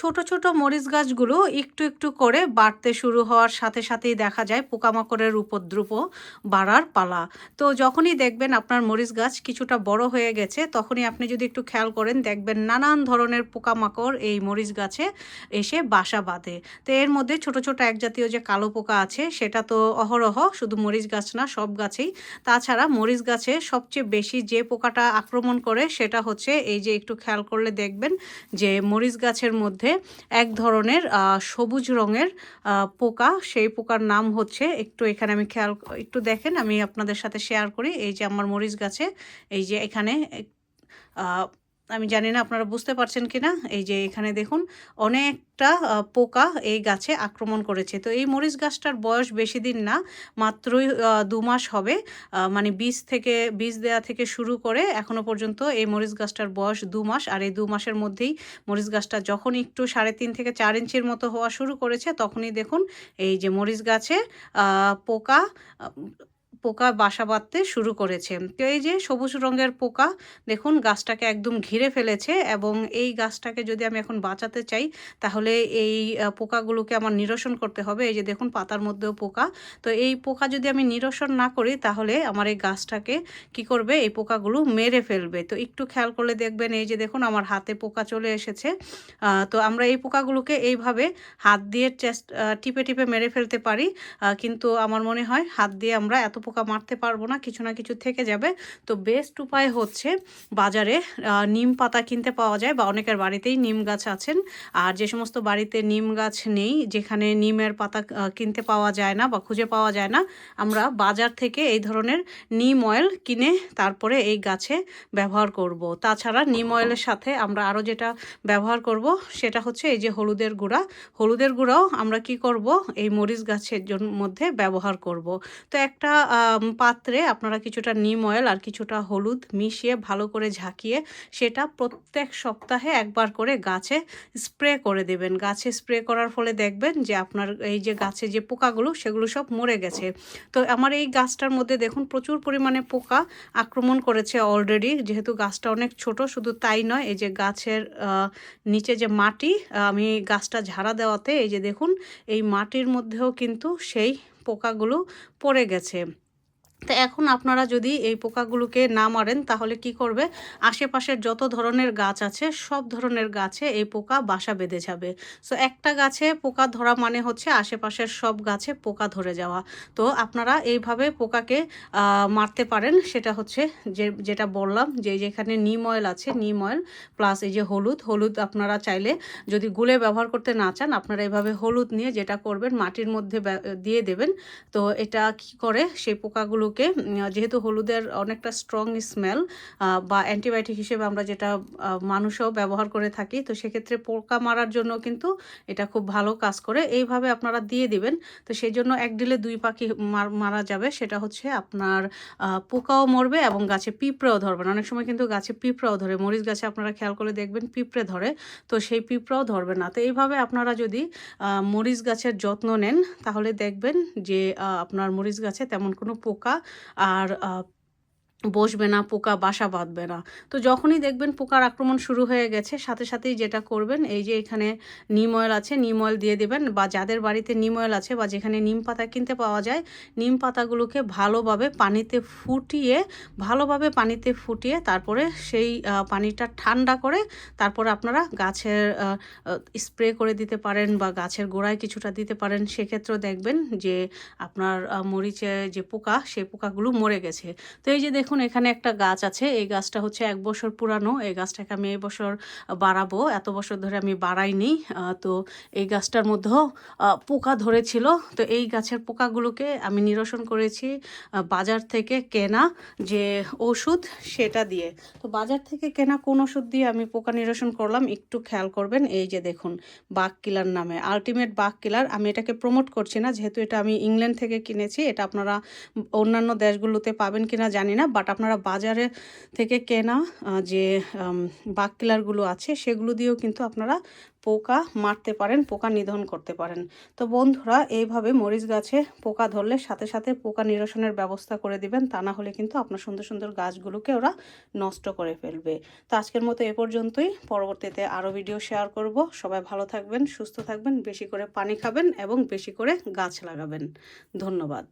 ছোট ছোট মরিচ গাছগুলো একটু একটু করে বাড়তে শুরু হওয়ার সাথে সাথেই দেখা যায় পোকামাকড়ের উপদ্রুপ বাড়ার পালা। তো যখনই দেখবেন আপনার মরিচ গাছ কিছুটা বড় হয়ে গেছে, তখনই আপনি যদি একটু খেয়াল করেন, দেখবেন নানান ধরনের পোকামাকড় এই মরিচ গাছে এসে বাসা বাঁধে। তো এর মধ্যে ছোট ছোট এক জাতীয় যে কালো পোকা আছে, সেটা তো অহরহ, শুধু মরিচ গাছ না, সব গাছেই। তাছাড়া মরিচ গাছে সবচেয়ে বেশি যে পোকাটা আক্রমণ করে, সেটা হচ্ছে এই যে একটু খেয়াল করলে দেখবেন যে মরিচ গাছের মধ্যে এক ধরনের সবুজ রঙের পোকা। সেই পোকার নাম হচ্ছে, একটু এখানে আমি খেয়াল, একটু দেখেন, আমি আপনাদের সাথে শেয়ার করি। এই যে আমার মরিচ গাছে, এই যে এখানে আমি জানি না আপনারা বুঝতে পারছেন কি না এই যে এখানে দেখুন অনেকটা পোকা এই গাছে আক্রমণ করেছে। তো এই মরিচ গাছটার বয়স বেশি দিন না, মাত্রই দু মাস হবে মানে বীজ থেকে, বীজ দেওয়া থেকে শুরু করে এখনও পর্যন্ত এই মরিচ গাছটার বয়স দু মাস। আর এই দু মাসের মধ্যেই মরিচ গাছটা যখন একটু সাড়ে তিন থেকে চার ইঞ্চির মতো হওয়া শুরু করেছে, তখনই দেখুন এই যে মরিচ গাছে পোকা পোকা বাসা বাঁধতে শুরু করেছে। তো এই যে সবুজ রঙের পোকা, দেখুন গাছটাকে একদম ঘিরে ফেলেছে এবং এই গাছটাকে যদি আমি এখন বাঁচাতে চাই, তাহলে এই পোকাগুলোকে আমার নিরসন করতে হবে। এই যে দেখুন পাতার মধ্যেও পোকা। তো এই পোকা যদি আমি নিরসন না করি, তাহলে আমার এই গাছটাকে কি করবে? এই পোকাগুলো মেরে ফেলবে। তো একটু খেয়াল করলে দেখবেন, এই যে দেখুন আমার হাতে পোকা চলে এসেছে। তো আমরা এই পোকাগুলোকে এইভাবে হাত দিয়ে টিপে টিপে মেরে ফেলতে পারি। কিন্তু আমার মনে হয় হাত দিয়ে আমরা এত পোকা মারতে পারব না, কিছু না কিছু থেকে যাবে। তো বেস্ট উপায় হচ্ছে বাজারে নিম পাতা কিনতে পাওয়া যায় বা অনেকের বাড়িতেই নিম গাছ আছেন। আর যে সমস্ত বাড়িতে নিম গাছ নেই, যেখানে নিমের পাতা কিনতে পাওয়া যায় না বা খুঁজে পাওয়া যায় না, আমরা বাজার থেকে এই ধরনের নিম অয়েল কিনে তারপরে এই গাছে ব্যবহার করব। তাছাড়া নিম অয়েলের সাথে আমরা আরও যেটা ব্যবহার করব, সেটা হচ্ছে এই যে হলুদের গুঁড়া। হলুদের গুঁড়াও আমরা কি করব, এই মরিচ গাছের মধ্যে ব্যবহার করব। তো একটা পাত্রে আপনারা কিছুটা নিম অয়েল আর কিছুটা হলুদ মিশিয়ে ভালো করে ঝাঁকিয়ে সেটা প্রত্যেক সপ্তাহে একবার করে গাছে স্প্রে করে দেবেন। গাছে স্প্রে করার ফলে দেখবেন যে আপনার এই যে গাছে যে পোকাগুলো, সেগুলো সব মরে গেছে। তো আমার এই গাছটার মধ্যে দেখুন প্রচুর পরিমাণে পোকা আক্রমণ করেছে অলরেডি যেহেতু গাছটা অনেক ছোট, শুধু তাই নয়, এই যে গাছের নিচে যে মাটি, আমি গাছটা ঝাড়া দেওয়াতে এই যে দেখুন, এই মাটির মধ্যেও কিন্তু সেই পোকাগুলো পড়ে গেছে। তো এখন আপনারা যদি এই পোকাগুলোকে না মারেন, তাহলে কি করবে? আশেপাশের যত ধরনের গাছ আছে, সব ধরনের গাছে এই পোকা বাসা বেঁধে যাবে। সো একটা গাছে পোকা ধরা মানে হচ্ছে আশেপাশের সব গাছে পোকা ধরে যাওয়া। তো আপনারা এইভাবে পোকাকে মারতে পারেন। সেটা হচ্ছে যে, যেটা বললাম, যে, যেখানে নিম অয়েল আছে, নিম অয়েল প্লাস এই যে হলুদ হলুদ আপনারা চাইলে যদি গুলে ব্যবহার করতে না চান, আপনারা এভাবে হলুদ নিয়ে যেটা করবেন, মাটির মধ্যে দিয়ে দেবেন। তো এটা কি করে? সেই পোকাগুলোকে উম, যেহেতু হলুদের অনেকটা স্ট্রং স্মেল বা অ্যান্টিবায়োটিক হিসেবে আমরা যেটা মানুষও ব্যবহার করে থাকি তো সেক্ষেত্রে পোকা মারার জন্য কিন্তু এটা খুব ভালো কাজ করে। এইভাবে আপনারা দিয়ে দিবেন তো সেই জন্য এক দিলে দুই পাখি মার- যাবে। সেটা হচ্ছে আপনার পোকাও মরবে এবং গাছে পিঁপড়েও ধরবে না। অনেক সময় কিন্তু গাছে পিঁপড়েও ধরে মরিচ গাছে আপনারা খেয়াল করে দেখবেন পিঁপড়ে ধরে তো সেই পিঁপড়াও ধরবে না। তো এইভাবে আপনারা যদি মরিচ গাছের যত্ন নেন তাহলে দেখবেন যে আপনার মরিচ গাছে তেমন কোনো পোকা আর বসবে না, পোকা বাসা বাঁধবে না। তো যখনই দেখবেন পোকার আক্রমণ শুরু হয়ে গেছে, সাথে সাথেই যেটা করবেন, এই যে এখানে নিম অয়েল আছে, নিম অয়েল দিয়ে দেবেন বা যাদের বাড়িতে নিম অয়েল আছে বা যেখানে নিম পাতা কিনতে পাওয়া যায়, নিম পাতাগুলোকে ভালোভাবে পানিতে ফুটিয়ে, ভালোভাবে পানিতে ফুটিয়ে তারপরে সেই পানিটা ঠান্ডা করে তারপরে আপনারা গাছের স্প্রে করে দিতে পারেন বা গাছের গোড়ায় কিছুটা দিতে পারেন। সেক্ষেত্রেও দেখবেন যে আপনার মরিচে যে পোকা, সেই পোকাগুলো মরে গেছে। তো এই যে দেখুন এখানে একটা গাছ আছে। এই গাছটা হচ্ছে এক বছর পুরানো। এই গাছটাকে আমি এই বছর বাড়াবো। এত বছর ধরে আমি বাড়াইনি। তো এই গাছটার মধ্যেও পোকা ধরেছিল। তো এই গাছের পোকাগুলোকে আমি নিরসন করেছি বাজার থেকে কেনা যে ওষুধ সেটা দিয়ে। তো বাজার থেকে কেনা কোন ওষুধ দিয়ে আমি পোকা নিরসন করলাম? একটু খেয়াল করবেন। এই যে দেখুন, বাঘ কিলার নামে। আলটিমেট বাঘ কিলার। আমি এটাকে প্রমোট করছি না। যেহেতু এটা আমি ইংল্যান্ড থেকে কিনেছি, এটা আপনারা অন্যান্য দেশগুলোতে পাবেন কিনা জানি না বাট আপনারা বাজারে থেকে কেনা যে বাক কিলারগুলো আছে, সেগুলো দিয়েও কিন্তু আপনারা পোকা মারতে পারেন, পোকা নিধন করতে পারেন। তো বন্ধুরা, এইভাবে মরিচ গাছে পোকা ধরলে সাথে সাথে পোকা নিরসনের ব্যবস্থা করে দিবেন, তা না হলে কিন্তু আপনার সুন্দর সুন্দর গাছগুলোকে ওরা নষ্ট করে ফেলবে। তো আজকের মতো এ পর্যন্তই, পরবর্তীতে আরও ভিডিও শেয়ার করব। সবাই ভালো থাকবেন, সুস্থ থাকবেন, বেশি করে পানি খাবেন এবং বেশি করে গাছ লাগাবেন। ধন্যবাদ।